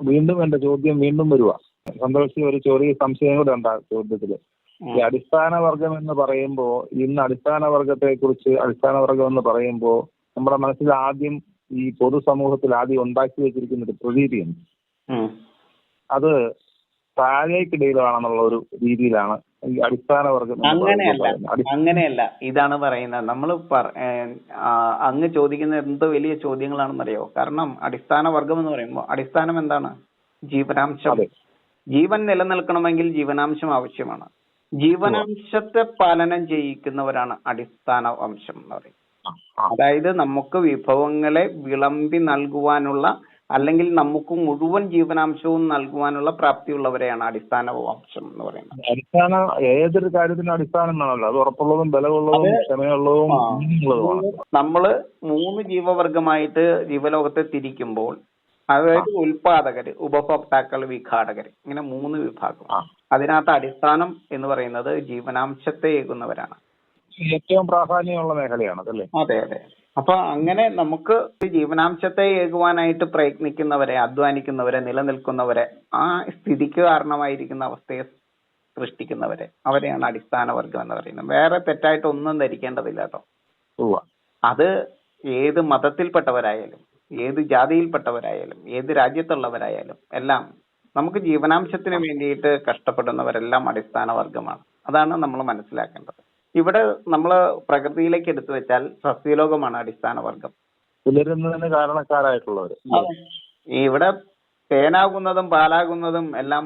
വീണ്ടും എന്റെ ചോദ്യം വീണ്ടും വരുവാ. സന്തോഷി ഒരു ചെറിയ സംശയം കൂടെ ഉണ്ട് ആ ചോദ്യത്തിൽ. ഈ അടിസ്ഥാന വർഗം എന്ന് പറയുമ്പോ ഇന്ന് അടിസ്ഥാന വർഗത്തെ കുറിച്ച് അടിസ്ഥാന വർഗം എന്ന് പറയുമ്പോ നമ്മുടെ മനസ്സിൽ ആദ്യം ഈ പൊതുസമൂഹത്തിൽ ആദ്യം ഉണ്ടാക്കി വെച്ചിരിക്കുന്ന ഒരു പ്രതീതിയുണ്ട് അത് താഴേക്കിടയിലാണെന്നുള്ള ഒരു രീതിയിലാണ് അടിസ്ഥാന വർഗം അങ്ങനെയല്ല അങ്ങനെയല്ല ഇതാണ് പറയുന്നത്. നമ്മൾ അങ്ങ് ചോദിക്കുന്ന എന്ത് വലിയ ചോദ്യങ്ങളാണെന്നറിയോ? കാരണം അടിസ്ഥാന വർഗം എന്ന് പറയുമ്പോൾ അടിസ്ഥാനം എന്താണ്? ജീവനാംശം. ജീവൻ നിലനിൽക്കണമെങ്കിൽ ജീവനാംശം ആവശ്യമാണ്. ജീവനാംശത്തെ പാലനം ചെയ്യിക്കുന്നവരാണ് അടിസ്ഥാന വംശം എന്ന് പറയുന്നത്. അതായത് നമുക്ക് വിഭവങ്ങളെ വിളമ്പി നൽകുവാനുള്ള അല്ലെങ്കിൽ നമുക്ക് മുഴുവൻ ജീവനാംശവും നൽകുവാനുള്ള പ്രാപ്തിയുള്ളവരെയാണ് അടിസ്ഥാന വംശം എന്ന് പറയുന്നത്. അടിസ്ഥാന ഏതൊരു കാര്യത്തിനും അടിസ്ഥാനം വേണമല്ലോ. അത് ഉറപ്പുള്ളതും ബലമുള്ളതും ക്ഷമയുള്ളതും. നമ്മൾ മൂന്ന് ജീവവർഗമായിട്ട് ജീവലോകത്തെ തിരിക്കുമ്പോൾ അതായത് ഉൽപാദകര് ഉപഭോക്താക്കൾ വിഘാടകര് ഇങ്ങനെ മൂന്ന് വിഭാഗം. അതിനകത്ത് അടിസ്ഥാനം എന്ന് പറയുന്നത് ജീവനാംശത്തെ ഏകുന്നവരാണ്. ഏറ്റവും പ്രാധാന്യമുള്ള മേഖലയാണ് അതല്ലേ? അതെ അതെ. അപ്പൊ അങ്ങനെ നമുക്ക് ജീവനാംശത്തെ ഏകുവാനായിട്ട് പ്രയത്നിക്കുന്നവരെ അധ്വാനിക്കുന്നവരെ നിലനിൽക്കുന്നവരെ ആ സ്ഥിതിക്ക് കാരണമായിരിക്കുന്ന അവസ്ഥയെ സൃഷ്ടിക്കുന്നവരെ അവരെയാണ് അടിസ്ഥാന വർഗം എന്ന് പറയുന്നത്. വേറെ തെറ്റായിട്ട് ഒന്നും ധരിക്കേണ്ടതില്ല കേട്ടോ. അത് ഏത് മതത്തിൽപ്പെട്ടവരായാലും ഏത് ജാതിയിൽപ്പെട്ടവരായാലും ഏത് രാജ്യത്തുള്ളവരായാലും എല്ലാം നമുക്ക് ജീവനാംശത്തിന് വേണ്ടിയിട്ട് കഷ്ടപ്പെടുന്നവരെല്ലാം അടിസ്ഥാന വർഗമാണ് അതാണ് നമ്മൾ മനസ്സിലാക്കേണ്ടത്. ഇവിടെ നമ്മൾ പ്രകൃതിയിലേക്ക് എടുത്തു വെച്ചാൽ സസ്യലോകമാണ് അടിസ്ഥാന വർഗം പുലരുന്നതിന് കാരണക്കാരായിട്ടുള്ളവര്. ഇവിടെ പേനാകുന്നതും പാലാകുന്നതും എല്ലാം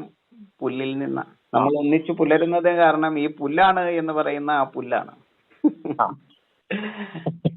പുല്ലിൽ നിന്നാണ് നമ്മൾ ഒന്നിച്ചു പുലരുന്നത് കാരണം ഈ പുല്ലാണ് എന്ന് പറയുന്ന ആ പുല്ലാണ്.